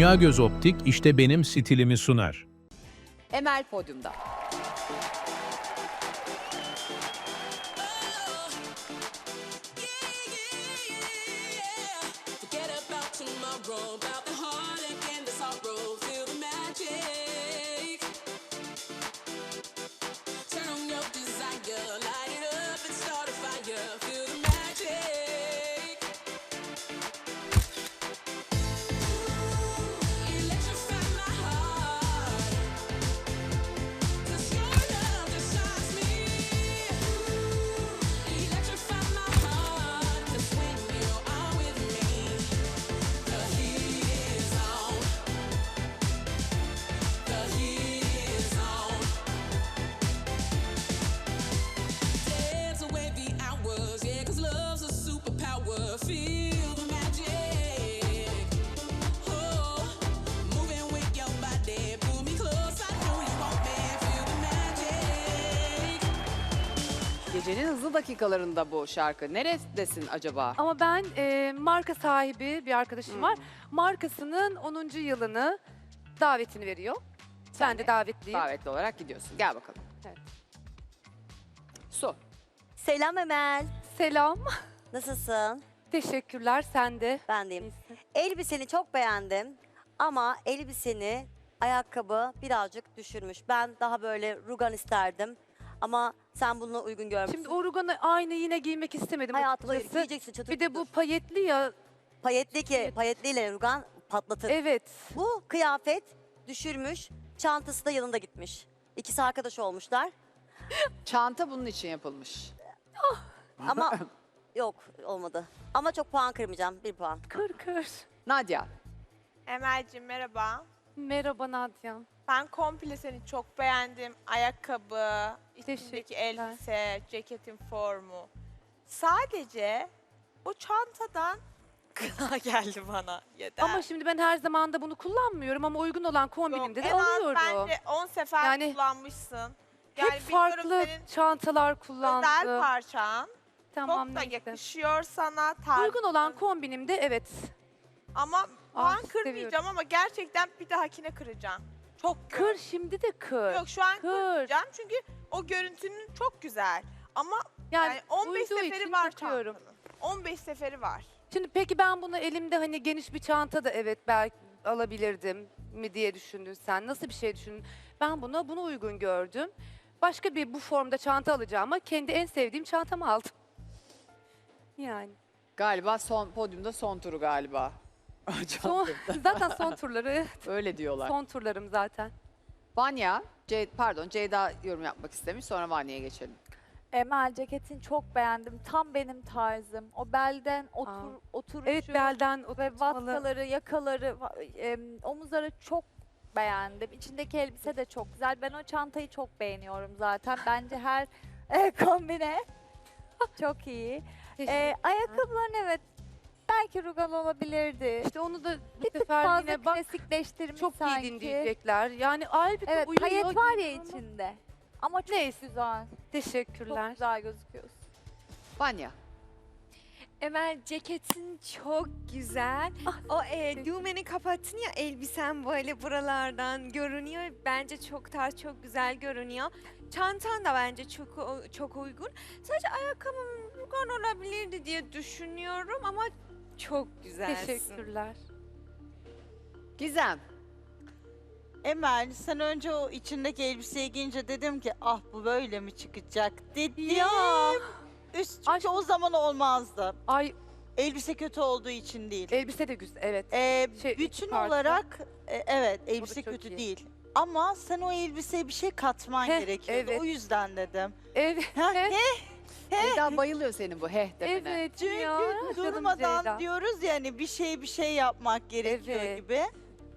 Dünya Göz Optik işte benim stilimi sunar. Emel podyumda. Gecenin hızlı dakikalarında bu şarkı. Neredesin acaba? Ama ben e, marka sahibi bir arkadaşım var. Markasının 10. yılını davetini veriyor. ben de davetliyim. Davetli olarak gidiyorsun. Gel bakalım. Evet. Su. Selam Emel. Selam. Nasılsın? Teşekkürler. Sen de. Ben deyim. İyisin. Elbiseni çok beğendim ama elbiseni ayakkabı birazcık düşürmüş. Ben daha böyle rugan isterdim ama sen bunu uygun görmüşsün. Şimdi o ruganı aynı yine giymek istemedim Hayatımda açıkçası. giyeceksin çatır Bir de bu çutur. payetli ya. payetli ki payetliyle rugan patlatır. Evet. Bu kıyafet düşürmüş, çantası da yanında gitmiş. İkisi arkadaş olmuşlar Çanta bunun için yapılmış. ama yok olmadı. Ama çok puan kırmayacağım. Bir puan. Kır kır. Nadia. Emel'cim merhaba. Merhaba Nadia. Ben komple seni çok beğendim. Ayakkabı, içindeki Teşekkürler. elbise, ceketin formu. Sadece o çantadan gına geldi bana. Yeter. Ama şimdi ben her zaman da bunu kullanmıyorum ama uygun olan kombinimde de en az alıyorum. bence 10 sefer Yani kullanmışsın. Yani Hep bilmiyorum farklı senin çantalar özel kullandım. parçan. Tamam çok da neyse. yakışıyor sana. Tarzın. Uygun olan kombinimde evet. Ama puan Ah, kırmayacağım seviyorum. ama gerçekten bir dahakine kıracağım. Çok Kır şimdi de kır. Yok şu an Kır. kırmayacağım çünkü o görüntünün çok güzel. Ama Yani, yani, 15 uyduğu seferi için var takıyorum. çantanın. 15 seferi var. Şimdi peki ben bunu elimde hani geniş bir çanta da evet belki alabilirdim mi diye düşündün sen. Nasıl bir şey düşündün? Ben buna bunu uygun gördüm. Başka bir bu formda çanta alacağıma kendi en sevdiğim çantamı aldım. Yani. Galiba son podyumda son turu galiba. Son, zaten son turları, Öyle diyorlar. son turlarım zaten. Vanya, Ce- pardon Ceyda yorum yapmak istemiş. Sonra Vanya'ya geçelim. Emel ceketini çok beğendim. Tam benim tarzım. O belden otur, oturuşu Evet belden ve oturtmalı. vatkaları, yakaları, va- em, omuzları çok beğendim. İçindeki elbise de çok güzel. Ben o çantayı çok beğeniyorum zaten. Bence her e, kombine çok iyi. Teşekkür- E, ayakkabıların evet belki rugan olabilirdi. İşte onu da bu bir tık sefer fazla yine bak klasikleştirmiş çok sanki. giydin diyecekler. Yani halbuki Evet uyuyor. payet var ya içinde. Ama çok Neyse. güzel. Çok Teşekkürler. güzel gözüküyorsun. Vanya. Emel ceketin çok güzel. o e, düğmeni kapattın ya elbisen böyle buralardan görünüyor. Bence çok tarz çok güzel görünüyor. Çantan da bence çok çok uygun. Sadece ayakkabım rugan olabilirdi diye düşünüyorum ama çok güzelsin. Teşekkürler. Gizem. Emel sen önce o içindeki elbiseyi giyince dedim ki ah bu böyle mi çıkacak dedim. Ya. Üst Aşk- o zaman olmazdı. Ay Elbise kötü olduğu için değil. elbise de güzel. Evet. Ee, şey, bütün parça. olarak e, evet elbise çok kötü iyi. değil. Ama sen o elbiseye bir şey katman Heh, gerekiyordu. evet. O yüzden dedim. Evet. Heh. Ceyda bayılıyor senin bu heh demene. Evet Çünkü ya. Canım durmadan Ceyda. diyoruz ya hani bir şey bir şey yapmak gerekiyor Evet. gibi.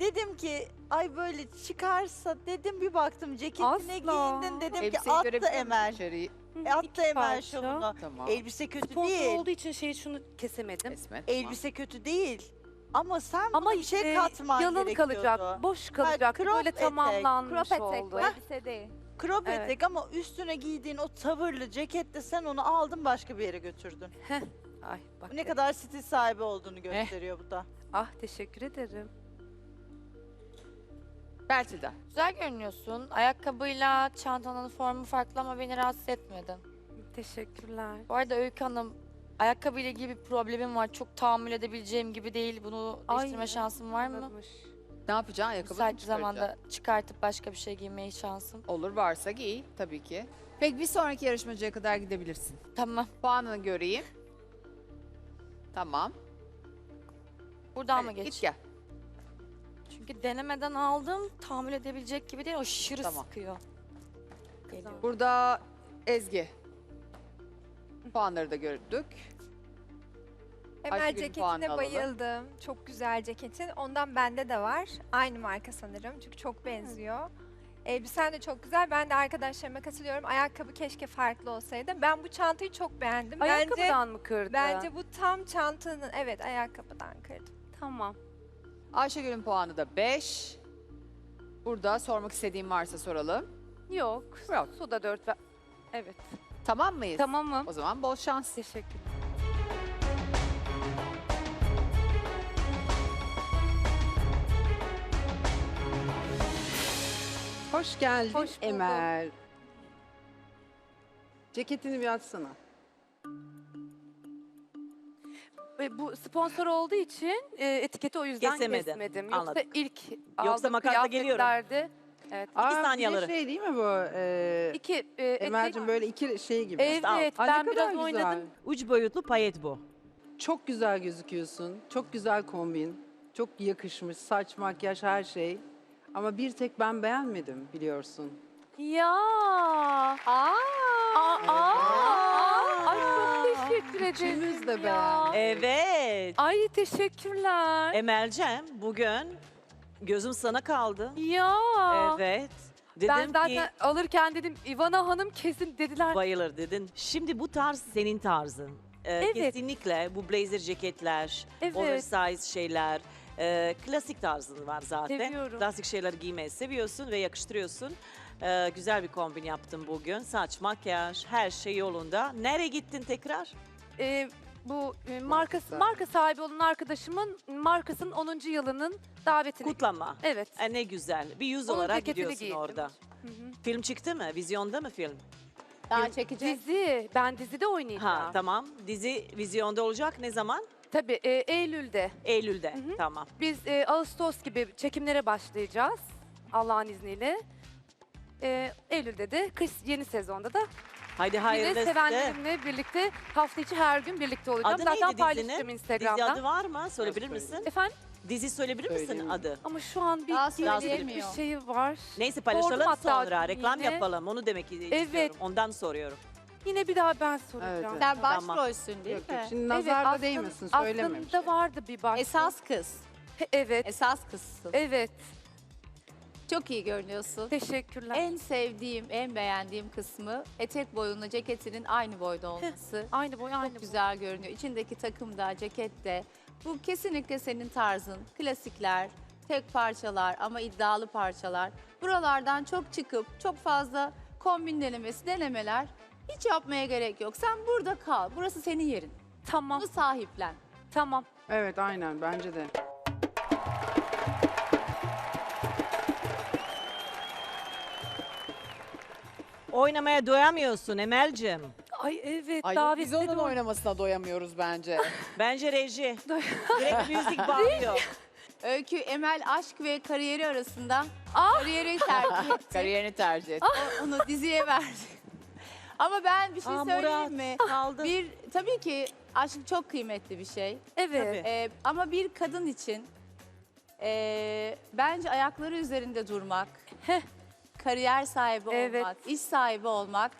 Dedim ki ay böyle çıkarsa dedim bir baktım ceketine Asla. giyindin dedim ki Elbiseyi attı görebiliyor musun Emel. içeriği? E, attı Emel parça. şovunu. Tamam. Elbise kötü Sponsor değil. olduğu için şey şunu kesemedim. Esmet. tamam. Elbise kötü değil. Ama sen Ama buna bir şey e, katman yalın gerekiyordu. kalacak, boş kalacak. crop Böyle etek, tamamlanmış Crop etek oldu. bu elbise değil. Crop Evet. etek ama üstüne giydiğin o tavırlı cekette sen onu aldın başka bir yere götürdün. Ay bak. Ne kadar stil sahibi olduğunu gösteriyor bu da. Ah teşekkür ederim. Belki de. Güzel görünüyorsun. Ayakkabıyla çantanın formu farklı ama beni rahatsız etmedi. Teşekkürler. Bu arada Öykü Hanım, ayakkabıyla ilgili bir problemim var. Çok tahammül edebileceğim gibi değil. Bunu değiştirme şansım var mı? anlamış. Ne yapacaksın? Ayakkabını Müsait zamanda çıkartıp başka bir şey giymeye şansım. Olur varsa giy tabii ki. Peki bir sonraki yarışmacıya kadar gidebilirsin. Tamam. Puanını göreyim. Tamam. Buradan mı Hadi geç? Git gel. Çünkü denemeden aldım. Tahammül edebilecek gibi değil. Aşırı Tamam. sıkıyor. Geliyor. Burada Ezgi. Puanları da gördük. Emel puanını ceketine alalım. bayıldım. Çok güzel ceketin. Ondan bende de var. Aynı marka sanırım. Çünkü çok benziyor. Elbisen de çok güzel. Ben de arkadaşlarıma katılıyorum. Ayakkabı keşke farklı olsaydı. Ben bu çantayı çok beğendim. Bence, Ayakkabıdan mı kırdın? bence bu tam çantanın evet ayakkabıdan kırdım. Tamam. Ayşegül'ün puanı da 5. Burada sormak istediğim varsa soralım. Yok. Yok. Su da dört ver. Evet. Tamam mıyız? Tamamım. O zaman bol şans. Teşekkür Hoş geldin Hoş. Emel. Ceketini bir açsana. Ve bu sponsor olduğu için e, etiketi o yüzden Kesemedin. kesmedim. Yoksa Anladım. ilk Yoksa aldığım makasla geliyorum. kıyafetlerde- Evet. Aa, saniye bir de alırım. şey değil mi bu? Ee, İki e, etek. Emel'cim böyle iki şey gibi. Evet. Ay, ne ben kadar biraz güzel. oynadım. Uç boyutlu payet bu. Çok güzel gözüküyorsun. Çok güzel kombin. Çok yakışmış. Saç, makyaj, her şey. Ama bir tek ben beğenmedim biliyorsun. Ya. Aa. Aa. Ay çok teşekkür ederim. Üçümüz de ya. beğendik. Evet. Ay teşekkürler. Emelcem bugün gözüm sana kaldı. ya. Evet. Dedim Ben zaten ki alırken dedim Ivana Hanım kesin dediler. bayılır dedin. Şimdi bu tarz senin tarzın. Ee, Evet. Kesinlikle bu blazer ceketler, Evet. oversize şeyler, e, klasik tarzın var zaten. Seviyorum. Klasik şeyleri giymeyi seviyorsun ve yakıştırıyorsun. Ee, güzel bir kombin yaptın bugün. Saç, makyaj, her şey yolunda. Nereye gittin tekrar? Ee, bu e, markası marka sahibi olan arkadaşımın markasının 10. yılının davetini. Kutlama. Evet. E, ne güzel. Bir yüz Onun olarak ceketini gidiyorsun giydim. orada. Hı hı. Film çıktı mı? Vizyonda mı film? Daha çekeceğiz. Dizi. Ben dizide oynayacağım. Ha tamam. Dizi vizyonda olacak ne zaman? Tabii e, Eylül'de. Eylül'de. Hı hı. Tamam. Biz e, Ağustos gibi çekimlere başlayacağız. Allah'ın izniyle. E, Eylül'de de kış yeni sezonda da Haydi yine hayırlısı. sevenlerimle birlikte hafta içi her gün birlikte olacağım. Adı Zaten neydi paylaştım dizinin? Instagram'da. Dizi adı var mı? Söyleyebilir misin? Efendim? Dizi söyleyebilir misin Söyleyeyim. adı? Ama şu an bir Daha diyecek bir şey var. Neyse paylaşalım hatta sonra. Reklam yine. yapalım. Onu demek istiyorum. Evet. Ondan soruyorum. Yine bir daha ben soracağım. Evet. Sen başrolsün değil Yok, yok. mi? Şimdi nazar da aslında- değmesin Aslında söylememiş. vardı bir bak. Esas kız. Evet. Esas kızsın. Evet. Çok iyi görünüyorsun. Teşekkürler. En sevdiğim, en beğendiğim kısmı etek boyunla ceketinin aynı boyda olması. Aynı boy aynı Çok güzel görünüyor. İçindeki takım da, ceket de. Bu kesinlikle senin tarzın. Klasikler, tek parçalar ama iddialı parçalar. Buralardan çok çıkıp çok fazla kombin denemesi, denemeler hiç yapmaya gerek yok. Sen burada kal. Burası senin yerin. Tamam. Bunu sahiplen. Tamam. Evet aynen bence de. Oynamaya doyamıyorsun Emel'cim. Ay evet. Ay yok, davetli biz onun de oynamasına doyamıyoruz bence. Bence reji. Direkt müzik bağlıyor. Öykü, Emel aşk ve kariyeri arasında Ah! kariyeri tercih etti. Kariyerini tercih et. Onu diziye verdi. Ama ben bir şey Aa, söyleyeyim Murat mi? kaldı. Bir tabii ki aşk çok kıymetli bir şey. Evet. Ee, ama bir kadın için ee, bence ayakları üzerinde durmak, kariyer sahibi Evet. olmak, iş sahibi olmak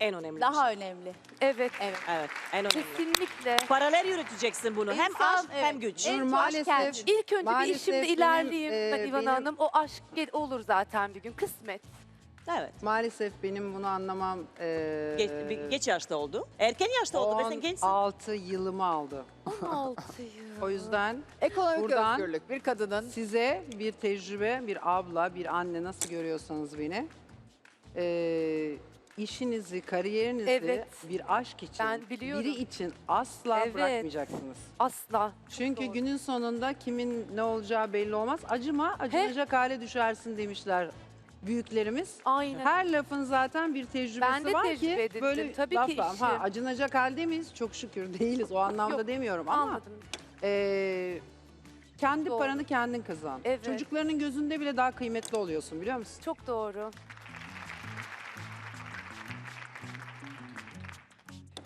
En önemli. daha şey. önemli. Evet. Evet. Evet, en önemli. Kesinlikle. Paralel yürüteceksin bunu. hem İnsan, aşk hem evet. güç. En maalesef-. İlk önce bir Maalesef işimde benim, ilerleyeyim e, ben İvan benim- Hanım. O aşk gel- olur zaten bir gün. Kısmet. Evet. Maalesef benim bunu anlamam eee Geç, bir- geç yaşta oldu. Erken yaşta oldu ve sen gençsin. 16 yılımı aldı. 16 yıl. O yüzden Ekonomik Buradan- özgürlük bir kadının size bir tecrübe, bir abla, bir anne nasıl görüyorsanız beni eee, işinizi, kariyerinizi Evet. bir aşk için, Ben biliyorum. biri için asla Evet. bırakmayacaksınız. Asla. Çok Çünkü doğru. günün sonunda kimin ne olacağı belli olmaz. Acıma, acınacak hale düşersin demişler büyüklerimiz. Aynen. Her lafın zaten bir tecrübesi Ben de var tecrübe ki edindim. böyle Tabii laf ki var. Ha, acınacak halde miyiz? Çok şükür değiliz. O anlamda Yok, demiyorum ama Anladım. e, kendi Doğru. paranı kendin kazan. Evet. Çocuklarının gözünde bile daha kıymetli oluyorsun biliyor musun? Çok doğru.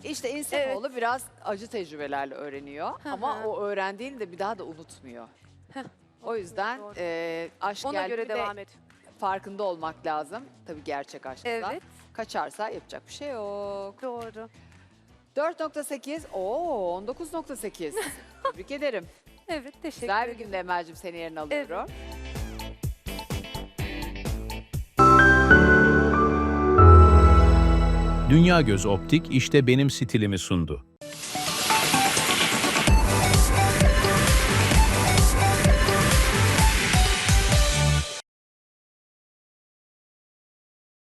İşte insanoğlu biraz acı tecrübelerle öğreniyor Hı ama hı. o öğrendiğini de bir daha da unutmuyor. O yüzden doğru. e, aşk Ona geldi göre mi de devam et. Farkında olmak lazım. Tabii gerçek aşkta. Evet. Kaçarsa yapacak bir şey yok. Doğru. 4.8, oo 19.8. Tebrik ederim. Evet teşekkür Güzel bir ederim. günde Emel'cim seni yerine alıyorum. Dünya Göz Optik işte benim stilimi sundu.